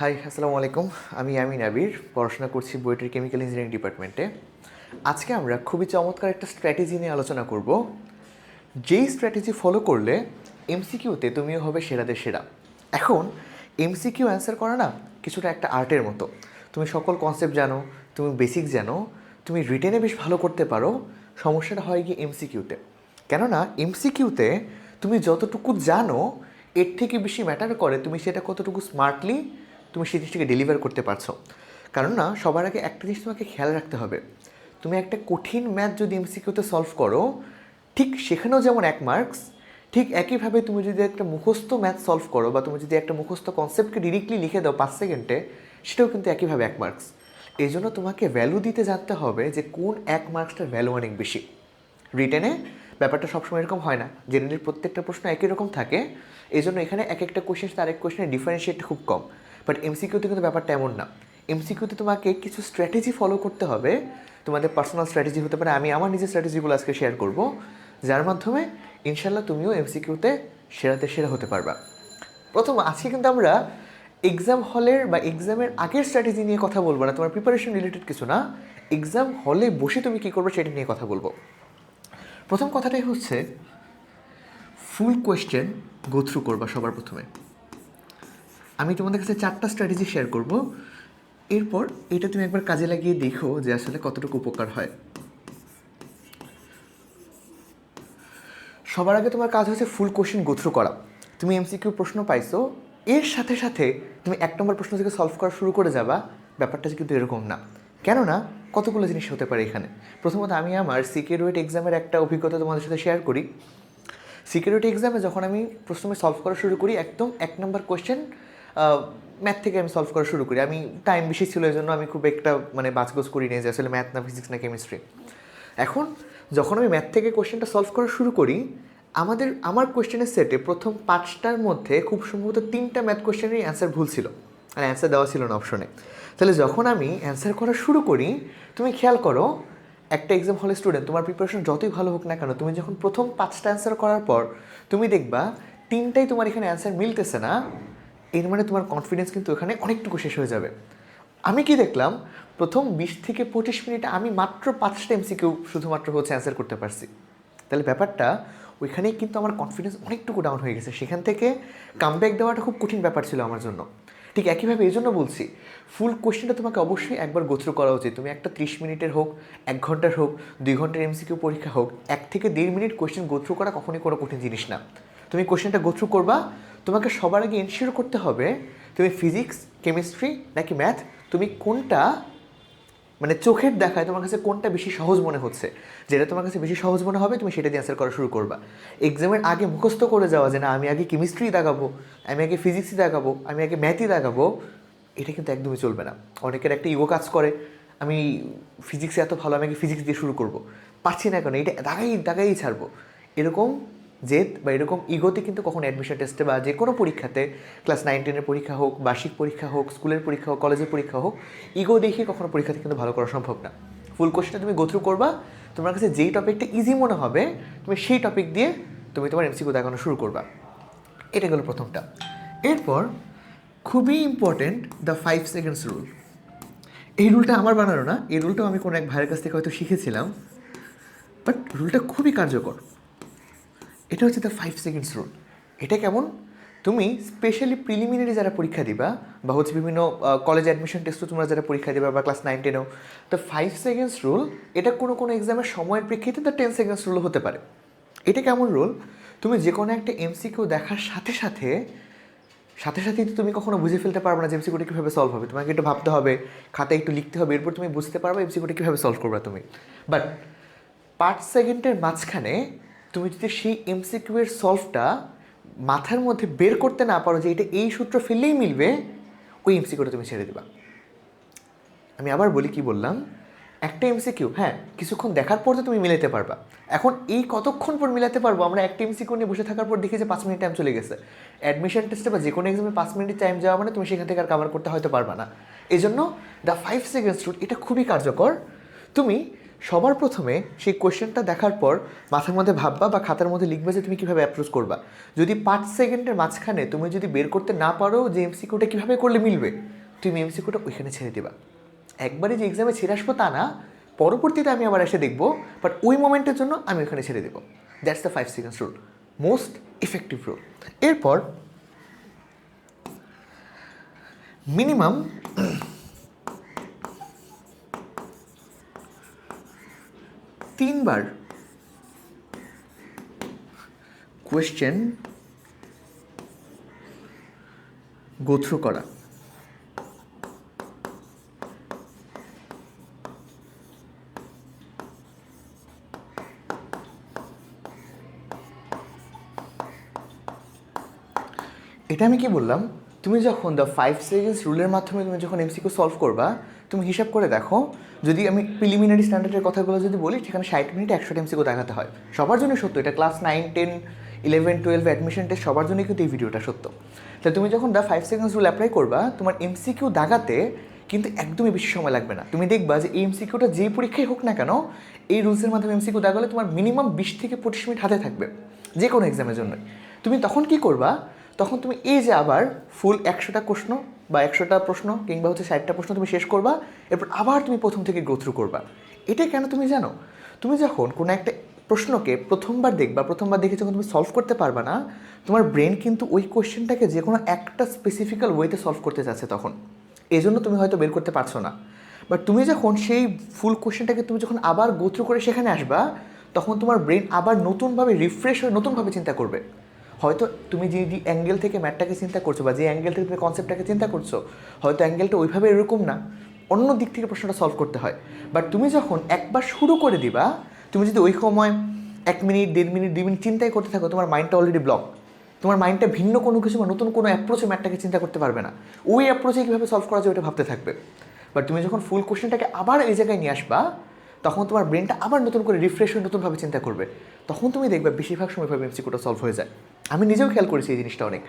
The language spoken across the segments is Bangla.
হাই আসসালামু আলাইকুম। আমি আমিন আবির, পড়াশোনা করছি বুয়েটের কেমিক্যাল ইঞ্জিনিয়ারিং ডিপার্টমেন্টে। আজকে আমরা খুবই চমৎকার একটা স্ট্র্যাটেজি নিয়ে আলোচনা করব। যেই স্ট্র্যাটেজি ফলো করলে এমসিকিউতে তুমিও হবে সেরাদের সেরা। এখন, এমসিকিউ অ্যান্সার করা না কিছুটা একটা আর্টের মতো। তুমি সকল কনসেপ্ট জানো, তুমি বেসিক জানো, তুমি রিটেনে বেশ ভালো করতে পারো, সমস্যাটা হয় গিয়ে এমসিকিউতে। কেননা, এমসিকিউতে তুমি যতটুকু জানো, এর থেকে বেশি ম্যাটার করে তুমি সেটা কতটুকু স্মার্টলি তুমি সেই জিনিসটাকে ডেলিভার করতে পারছ। কারণ না সবার আগে একটা জিনিস তোমাকে খেয়াল রাখতে হবে। তুমি একটা কঠিন ম্যাথ যদি এমসিকিউতে সলভ করো, ঠিক সেখানেও যেমন এক মার্কস ঠিক একইভাবে তুমি যদি একটা মুখস্থ ম্যাথ সলভ করো বা তুমি যদি একটা মুখস্থ কনসেপ্টকে ডিরেক্টলি লিখে দাও পাঁচ সেকেন্ডে সেটাও কিন্তু একইভাবে এক মার্কস এই জন্য তোমাকে ভ্যালু দিতে জানতে হবে যে কোন এক মার্কসটার ভ্যালু অনেক বেশি। রিটেনে ব্যাপারটা সবসময় এরকম হয় না। জেনারেলি প্রত্যেকটা প্রশ্ন একই রকম থাকে। এই জন্য এখানে এক একটা কোয়েশ্চেন তার এক কোয়েশ্চেনের ডিফারেন্সিয়েট খুব কম। বাট এমসিকিউতে কিন্তু ব্যাপারটা এমন না। এমসিকিউতে তোমাকে কিছু স্ট্র্যাটেজি ফলো করতে হবে। তোমাদের পার্সোনাল স্ট্র্যাটেজি হতে পারে। আমি আমার নিজের স্ট্র্যাটেজিগুলো আজকে শেয়ার করব। যার মাধ্যমে ইনশাল্লাহ তুমিও এমসিকিউতে সেরাতে সেরা হতে পারবা। প্রথম, আজকে কিন্তু আমরা এক্সাম হলের বা এক্সামের আগের স্ট্র্যাটেজি নিয়ে কথা বলব না। তোমার প্রিপারেশন রিলেটেড কিছু না। এক্সাম হলে বসে তুমি কী করবে সেটা নিয়ে কথা বলব। প্রথম কথাটাই হচ্ছে ফুল কোয়েশ্চেন গো থ্রু করবা সবার প্রথমে। আমি তোমাদের কাছে চারটা স্ট্র্যাটেজি শেয়ার করব। এরপর এটা তুমি একবার কাজে লাগিয়ে দেখো যে আসলে কতটুকু উপকার হয়। সবার আগে তোমার কাজ হচ্ছে ফুল কোশ্চেন গো থ্রু করা। তুমি এমসিকিউ প্রশ্ন পাইছো, এর সাথে সাথে তুমি এক নম্বর প্রশ্ন থেকে সলভ করা শুরু করে যাবা, ব্যাপারটা কিন্তু এরকম না। কেননা কতগুলো জিনিস হতে পারে এখানে? প্রথমত আমি আমার সিকিউরিট এক্সামের একটা অভিজ্ঞতা তোমাদের সাথে শেয়ার করি। সিকিউরিটি এক্সামে যখন আমি প্রথমে সলভ করা শুরু করি, একদম এক নম্বর কোয়েশ্চেন ম্যাথ থেকে আমি সলভ করা শুরু করি। আমি টাইম বেশি ছিল এই জন্য আমি খুব একটা মানে বাজগোজ করি নিয়ে যে আসলে ম্যাথ না ফিজিক্স না কেমিস্ট্রি এখন যখন আমি ম্যাথ থেকে কোয়েশ্চেনটা সলভ করা শুরু করি, আমাদের, আমার কোয়েশ্চেনের সেটে প্রথম পাঁচটার মধ্যে খুব সম্ভবত তিনটা ম্যাথ কোয়েশ্চেনেরই অ্যান্সার ভুল ছিল। আর অ্যান্সার দেওয়া ছিল না অপশনে তাহলে যখন আমি অ্যান্সার করা শুরু করি, তুমি খেয়াল করো, একটা এক্সাম হলে স্টুডেন্ট তোমার প্রিপারেশন যতই ভালো হোক না কেন, তুমি যখন প্রথম পাঁচটা অ্যান্সার করার পর, তুমি দেখবা তিনটাই তোমার এখানে অ্যান্সার মিলতেছে না। এর মানে তোমার কনফিডেন্স কিন্তু এখানে অনেকটুকু শেষ হয়ে যাবে। আমি কি দেখলাম? প্রথম বিশ থেকে পঁচিশ মিনিট আমি মাত্র পাঁচটা এমসিকিউ শুধুমাত্র হচ্ছে অ্যান্সার করতে পারছি। তাহলে ব্যাপারটা, ওইখানেই কিন্তু আমার কনফিডেন্স অনেকটুকু ডাউন হয়ে গেছে। সেখান থেকে কামব্যাক দেওয়াটা খুব কঠিন ব্যাপার ছিল আমার জন্য। ঠিক একইভাবে এই জন্য বলছি ফুল কোশ্চেনটা তোমাকে অবশ্যই একবার গোথ্রু করা উচিত। তুমি একটা ত্রিশ মিনিটের হোক, এক ঘণ্টার হোক, দুই ঘণ্টার এমসিকিউ পরীক্ষা হোক, এক থেকে দেড় মিনিট কোশ্চেন গোথ্রু করা কখনই কোনো কঠিন জিনিস না। তুমি কোশ্চেনটা গোথ্রু করবা তোমাকে সবার আগে এনশিওর করতে হবে তুমি ফিজিক্স কেমিস্ট্রি নাকি ম্যাথ তুমি কোনটা মানে চোখের দেখায় তোমার কাছে কোনটা বেশি সহজ মনে হচ্ছে? যেটা তোমার কাছে বেশি সহজ মনে হবে, তুমি সেটা দিয়ে অ্যান্সার করা শুরু করবা। এক্সামের আগে মুখস্থ করে যাওয়া যে না, আমি আগে কেমিস্ট্রি দেখাবো, আমি আগে ফিজিক্সই দেখাবো, আমি আগে ম্যাথই দেখাবো, এটা কিন্তু একদমই চলবে না। অনেকের একটা ইগো কাজ করে, আমি ফিজিক্সে এত ভালো, আমি আগে ফিজিক্স দিয়ে শুরু করব। পারছি না কেন? এটা দাগাই দাগাই ছাড়বো। এরকম জেদ বা এরকম ইগোতে কিন্তু কখনো অ্যাডমিশন টেস্টে বা যে কোনো পরীক্ষাতে ক্লাস নাইন টেনের পরীক্ষা হোক, বার্ষিক পরীক্ষা হোক স্কুলের পরীক্ষা হোক কলেজের পরীক্ষা হোক, ইগো দেখিয়ে কখনো পরীক্ষাতে কিন্তু ভালো করা সম্ভব না। ফুল কোশ্চেনটা তুমি গোথ্রু করবা, তোমার কাছে যেই টপিকটা ইজি মনে হবে, তুমি সেই টপিক দিয়ে তুমি তোমার এমসিকিউ দেখানো শুরু করবা। এটা গেল প্রথমটা। এরপর খুবই important the five seconds rule এই রুলটা আমার বানানো না, এই রুলটাও আমি কোনো এক ভাইয়ের কাছ থেকে হয়তো শিখেছিলাম বাট রুলটা খুবই কার্যকর। এটা হচ্ছে দ্য ফাইভ সেকেন্ডস রুল এটা কেমন? তুমি স্পেশালি প্রিলিমিনারি যারা পরীক্ষা দিবা, বা হচ্ছে বিভিন্ন কলেজ অ্যাডমিশন টেস্টও তোমরা যারা পরীক্ষা দিবা, বা ক্লাস নাইন টেনেও তো ফাইভ সেকেন্ডস রুল এটা কোনো কোনো এক্সামের সময়ের প্রেক্ষিতে দ্য টেন সেকেন্ডস রুলও হতে পারে। এটা কেমন রুল তুমি যে কোনো একটা এমসিকিউ দেখার সাথে সাথে সাথে সাথেই তো তুমি কখনো বুঝে ফেলতে পারবে না যে এমসি এমসিকিউটা কীভাবে সলভ হবে। তোমাকে একটু ভাবতে হবে খাতায় একটু লিখতে হবে, এরপর তুমি বুঝতে পারবে এমসিকিউটা কীভাবে সলভ করবে তুমি। বাট পাঁচ সেকেন্ডের মাঝখানে তুমি যদি সেই এমসিকিউ এর সলভটা মাথার মধ্যে বের করতে না পারো যে এটা এই সূত্র ফেললেই মিলবে, ওই এমসিকিউটা তুমি ছেড়ে দিবা। আমি আবার বলি কি বললাম, একটা এমসিকিউ হ্যাঁ কিছুক্ষণ দেখার পর তো তুমি মিলাতে পারবা। এখন এই কতক্ষণ পর মিলাতে পারব? আমরা একটা এমসিকিউ নিয়ে বসে থাকার পর দেখি যে পাঁচ মিনিট টাইম চলে গেছে। অ্যাডমিশন টেস্টে বা যে কোনো এক্সামে পাঁচ মিনিট টাইম যাওয়া মানে তুমি সেখান থেকে আর কাভার করতে হয়তো পারবা না। এই জন্য দ্য ফাইভ সেকেন্ডস রুট এটা খুবই কার্যকর। তুমি সবার প্রথমে সেই কোয়েশ্চেনটা দেখার পর মাথার মধ্যে ভাববা বা খাতার মধ্যে লিখবে যে তুমি কীভাবে অ্যাপ্রোচ করবা। যদি পাঁচ সেকেন্ডের মাঝখানে তুমি যদি বের করতে না পারো যে এমসিকিউটা কীভাবে করলে মিলবে, তুমি এমসিকিউটা ওইখানে ছেড়ে দিবা। একবারে যে এক্সামে ছেড়ে আসব তা না, পরবর্তীতে আমি আবার এসে দেখব বাট ওই মোমেন্টের জন্য আমি ওখানে ছেড়ে দেবো। That's the five seconds rule most effective rule এরপর মিনিমাম তিনবার কোয়েশ্চেন গো থ্রু করা। এটা আমি কি বললাম? তুমি যখন দ্য ফাইভ সেকেন্ডস রুলের মাধ্যমে তুমি যখন এমসিকিউ সলভ করবা, তুমি হিসাব করে দেখো, যদি আমি প্রিলিমিনারি স্ট্যান্ডার্ডের কথাগুলো যদি বলি, সেখানে ষাট মিনিট একশোটা এমসিকিউ দেখাতে হয়। সবার জন্য সত্য, এটা class nine ten eleven twelve admission test সবার জন্যই কিন্তু এই ভিডিওটা সত্য। তাহলে তুমি যখন the five seconds rule apply করবা, তোমার এমসিকিউ দাগাতে কিন্তু একদমই বেশি সময় লাগবে না। তুমি দেখবা যে এই এমসিকিউটা যেই পরীক্ষায় হোক না কেন, এই রুলসের মাধ্যমে এমসিকিউ দাগালে তোমার মিনিমাম বিশ থেকে পঁচিশ মিনিট হাতে থাকবে যে কোনো এক্সামের জন্য তুমি তখন কি করবা তখন তুমি এই যে আবার ফুল একশোটা প্রশ্ন বা একশোটা প্রশ্ন কিংবা হচ্ছে ষাটটা প্রশ্ন তুমি শেষ করবা, এরপর আবার তুমি প্রথম থেকে গ্রো থ্রু করবা। এটা কেন তুমি জানো? তুমি যখন কোনো একটা প্রশ্নকে প্রথমবার দেখবা, প্রথমবার দেখে যখন তুমি সলভ করতে পারবা না, তোমার ব্রেন কিন্তু ওই কোয়েশ্চেনটাকে যে কোনো একটা স্পেসিফিক্যাল ওয়েতে সলভ করতে চাচ্ছে তখন। এই জন্য তুমি হয়তো বের করতে পারছ না। বাট তুমি যখন সেই ফুল কোয়েশ্চেনটাকে তুমি যখন আবার গো থ্রু করে সেখানে আসবা, তখন তোমার ব্রেন আবার নতুনভাবে রিফ্রেশ হয়ে নতুনভাবে চিন্তা করবে। হয়তো তুমি যে যে অ্যাঙ্গেল থেকে ম্যাটটাকে চিন্তা করছ বা যে অ্যাঙ্গেল থেকে তুমি কনসেপ্টটাকে চিন্তা করছ, হয়তো অ্যাঙ্গেলটা ওইভাবে এরকম না, অন্য দিক থেকে প্রশ্নটা সলভ করতে হয়। বাট তুমি যখন একবার শুরু করে দিবা, তুমি যদি ওই সময় এক মিনিট দেড় মিনিট দুই মিনিট চিন্তাই করতে থাকো, তোমার মাইন্ডটা অলরেডি ব্লক তোমার মাইন্ডটা ভিন্ন কোনো কিছু বা নতুন কোনো অ্যাপ্রোচে ম্যাটটাকে চিন্তা করতে পারবে না। ওই অ্যাপ্রোচে কীভাবে সলভ করা যায় ওটা ভাবতে থাকবে। বাট তুমি যখন ফুল কোশ্চেনটাকে আবার এই জায়গায় নিয়ে আসবা তখন তোমার ব্রেনটা আবার নতুন করে রিফ্রেশ হয়ে নতুনভাবে চিন্তা করবে। তখন তুমি দেখবে বেশিরভাগ সময় ভাবে এমসিকিউটা সলভ হয়ে যায়। আমি নিজেও খেয়াল করেছি এই জিনিসটা অনেক।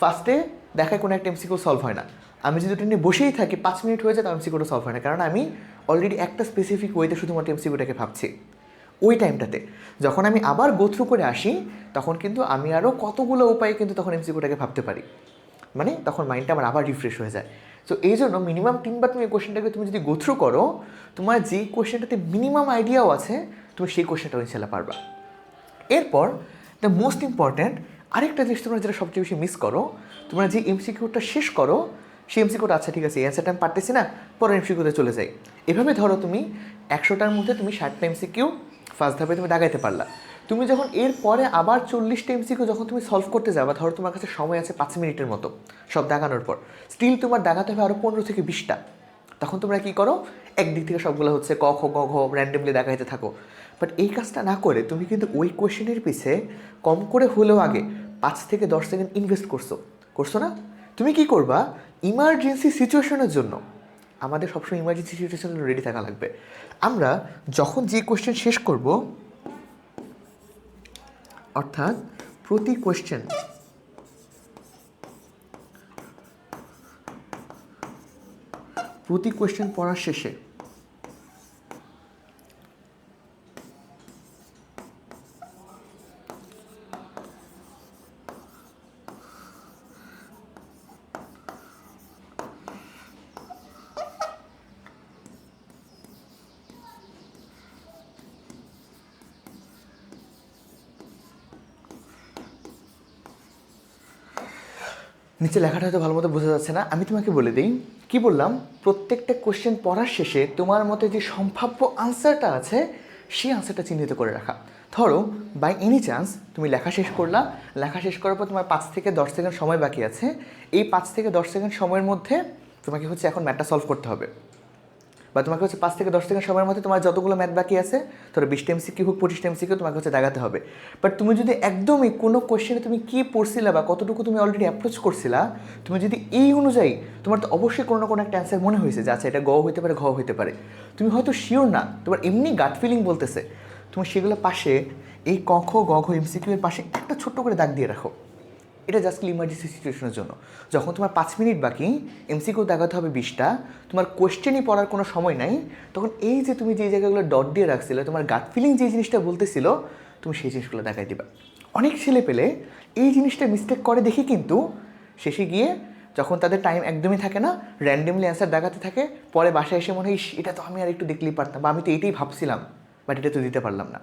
ফার্স্টে দেখায় কোনো একটা এমসিকিউ সলভ হয় না। আমি যদি ওটা নিয়ে বসেই থাকি, পাঁচ মিনিট হয়ে যায় তো এমসিকিউটা সলভ হয় না। কারণ আমি অলরেডি একটা স্পেসিফিক ওয়েতে শুধুমাত্র এমসিকিউটাকে ভাবছি। ওই টাইমটাতে যখন আমি আবার গো থ্রু করে আসি, তখন কিন্তু আমি আরও কতগুলো উপায়ে কিন্তু তখন এমসিকিউটাকে ভাবতে পারি। মানে তখন মাইন্ডটা আমার আবার রিফ্রেশ হয়ে যায়। সো এই জন্য মিনিমাম তিনবার তুমি এই কোশ্চেনটাকে তুমি যদি গো থ্রু করো, তোমার যে কোশ্চেনটাতে মিনিমাম আইডিয়াও আছে, তুমি সেই কোশ্চেনটাও ইনশাল্লাহ পারবা। এরপর দ্য মোস্ট ইম্পর্ট্যান্ট আরেকটা জিনিস তোমরা যেটা সবচেয়ে বেশি মিস করো, তোমরা যে এমসিকিউটা শেষ করো, সেই এমসিকিউটা আচ্ছা ঠিক আছে, এই অ্যান্সারটা আমি পারতেছি না পরের এমসিকিউতে চলে যাই। এভাবে ধরো তুমি একশোটার মধ্যে তুমি ষাটটা এমসিকিউ ফার্স্ট ধাপে তুমি দাগাইতে পারলা। তুমি যখন এর পরে আবার চল্লিশটা এমসিকিউ যখন তুমি সলভ করতে যাবা, ধরো তোমার কাছে সময় আছে পাঁচ মিনিটের মতো সব দাগানোর পর স্টিল তোমার দাগাতে হবে আরও পনেরো থেকে বিশটা। তখন তোমরা কী করো? একদিক থেকে সবগুলো হচ্ছে ক, খ ঘ র্যান্ডমলি দেখাইতে থাকো। বাট এই কাজটা না করে তুমি কিন্তু ওই কোয়েশ্চেনের পিছে কম করে হলেও আগে পাঁচ থেকে দশ সেকেন্ড ইনভেস্ট করছ। করছ না? তুমি কি করবা? ইমার্জেন্সি সিচুয়েশনের জন্য আমাদের সবসময় ইমার্জেন্সি সিচুয়েশনের রেডি থাকা লাগবে। আমরা যখন যে কোয়েশ্চেন শেষ করব অর্থাৎ প্রতি কোয়েশ্চেন প্রতি কোয়েশ্চেন পড়ার শেষে নিচে লেখাটা হয়তো ভালো মতো বোঝা যাচ্ছে না। আমি তোমাকে বলে দিই, কি বললাম? প্রত্যেকটা কোশ্চেন পড়ার শেষে তোমার মতে যে সম্ভাব্য আনসারটা আছে, সেই আনসারটা চিহ্নিত করে রাখা। ধরো বাই এনি চান্স তুমি লেখা শেষ করলা। লেখা শেষ করার পর তোমার পাঁচ থেকে দশ সেকেন্ড সময় বাকি আছে। এই পাঁচ থেকে দশ সেকেন্ড সময়ের মধ্যে তোমাকে হচ্ছে এখন ম্যাটটা সলভ করতে হবে। বা তোমাকে হচ্ছে পাঁচ থেকে দশ থেকে সময়ের মধ্যে তোমার যতগুলো ম্যাথ বাকি আছে, ধরো বিশটা এমসিকিউ হোক পঁচিশটা এমসিকিউ তোমাকে হচ্ছে দেখাতে হবে। বাট তুমি যদি একদমই কোনো কোশ্চেনে তুমি কী পড়ছিলা বা কতটুকু তুমি অলরেডি অ্যাপ্রোচ করছিলা, তুমি যদি এই অনুযায়ী তোমার তো অবশ্যই কোনো না কোনো একটা অ্যান্সার মনে হয়েছে যে আচ্ছা এটা গ হইতে পারে ঘ হইতে পারে। তুমি হয়তো শিওর না, তোমার এমনি গাট ফিলিং বলতেছে। তুমি সেগুলো পাশে এই ক, খ, গ, ঘ এমসিকিউ এর পাশে একটা ছোট্ট করে দাগ দিয়ে রাখো। এটা জাস্ট ইমার্জেন্সি সিচুয়েশনের জন্য। যখন তোমার পাঁচ মিনিট বাকি এমসিকিউ দেখাতে হবে বিশটা, তোমার কোয়েশ্চেনই পড়ার কোনো সময় নাই, তখন এই যে তুমি যে জায়গাগুলো ডট দিয়ে রাখছিলে, তোমার গাট ফিলিং যে জিনিসটা বলতেছিল, তুমি সেই জিনিসগুলো দেখাই দিবা। অনেক ছেলে পেলে এই জিনিসটা মিস্টেক করে দেখি কিন্তু শেষে গিয়ে যখন তাদের টাইম একদমই থাকে না র্যান্ডমলি অ্যান্সার দেখাতে থাকে, পরে বাসায় এসে মনে হয় এটা তো আমি আর একটু দেখলেই পারতাম বা, আমি তো এটাই ভাবছিলাম বাট এটা তো দিতে পারলাম না।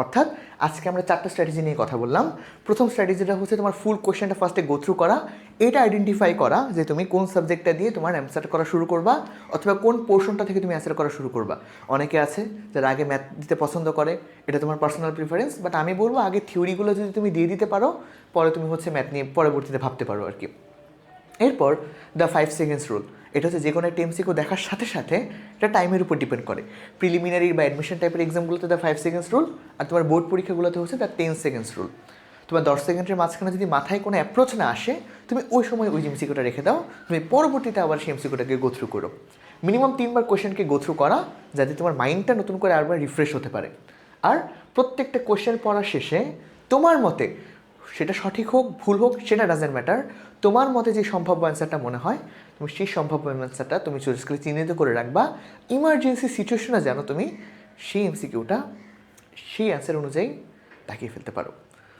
অর্থাৎ আজকে আমরা চারটা স্ট্র্যাটেজি নিয়ে কথা বললাম। প্রথম স্ট্র্যাটেজিটা হচ্ছে তোমার ফুল কোয়েশ্চেনটা ফার্স্টে গো থ্রু করা। এটা আইডেন্টিফাই করা যে তুমি কোন সাবজেক্টটা দিয়ে তোমার অ্যান্সার করা শুরু করবা অথবা কোন পোর্শনটা থেকে তুমি অ্যান্সার করা শুরু করবা। অনেকে আছে যারা আগে ম্যাথ দিতে পছন্দ করে, এটা তোমার পার্সোনাল প্রিফারেন্স বাট আমি বলব আগে থিওরিগুলো যদি তুমি দিয়ে দিতে পারো, পরে তুমি হচ্ছে ম্যাথ নিয়ে পরবর্তীতে ভাবতে পারো আর কি। এরপর দ্য ফাইভ সেকেন্ডস রুল এটা হচ্ছে যে কোনো একটা এমসিকিউ দেখার সাথে সাথে এটা টাইমের উপর ডিপেন্ড করে। প্রিলিমিনারি বা অ্যাডমিশন টাইপের এক্সামগুলোতে দ্য ফাইভ সেকেন্ডস রুল আর তোমার বোর্ড পরীক্ষাগুলোতে হচ্ছে দ্য টেন সেকেন্ডস রুল তোমার দশ সেকেন্ডের মাঝখানে যদি মাথায় কোনো অ্যাপ্রোচ না আসে, তুমি ওই সময় ওই এমসিকিউটা রেখে দাও, তুমি পরবর্তীতে আবার সেই এমসিকিউটাকে গো থ্রু করো। মিনিমাম তিনবার কোয়েশ্চেনকে গো থ্রু করা, যাতে তোমার মাইন্ডটা নতুন করে আরবার রিফ্রেশ হতে পারে। আর প্রত্যেকটা কোয়েশ্চেন পড়ার শেষে তোমার মতে সেটা সঠিক হোক, ভুল হোক, সেটা ডাজেন্ট ম্যাটার তোমার মতে যে সম্ভাব্য অ্যান্সারটা মনে হয়, তুমি সেই সম্ভাব্য অ্যান্সারটা তুমি চয়েস করে চিহ্নিত করে রাখবা। ইমার্জেন্সি সিচুয়েশনে যেন তুমি সেই এমসিকিউটা সেই অ্যান্সার অনুযায়ী তাকিয়ে ফেলতে পারো।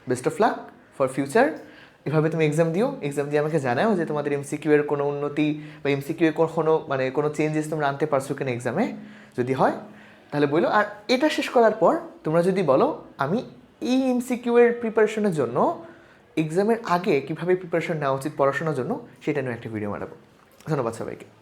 Best of luck for future এভাবে তুমি এক্সাম দিও। এক্সাম দিয়ে আমাকে জানাও যে তোমাদের এমসিকিউ এর কোনো উন্নতি বা এমসিকিউ এর কোনো মানে কোনো চেঞ্জেস তোমরা আনতে পারছ কিনা এক্সামে যদি হয়, তাহলে বলো। আর এটা শেষ করার পর তোমরা যদি বলো, আমি এই এমসিকিউ এর প্রিপারেশনের জন্য এক্সামের আগে কীভাবে প্রিপারেশন নেওয়া উচিত পড়াশোনার জন্য, সেটা নিয়ে একটা ভিডিও বানাবো। ধন্যবাদ সবাইকে।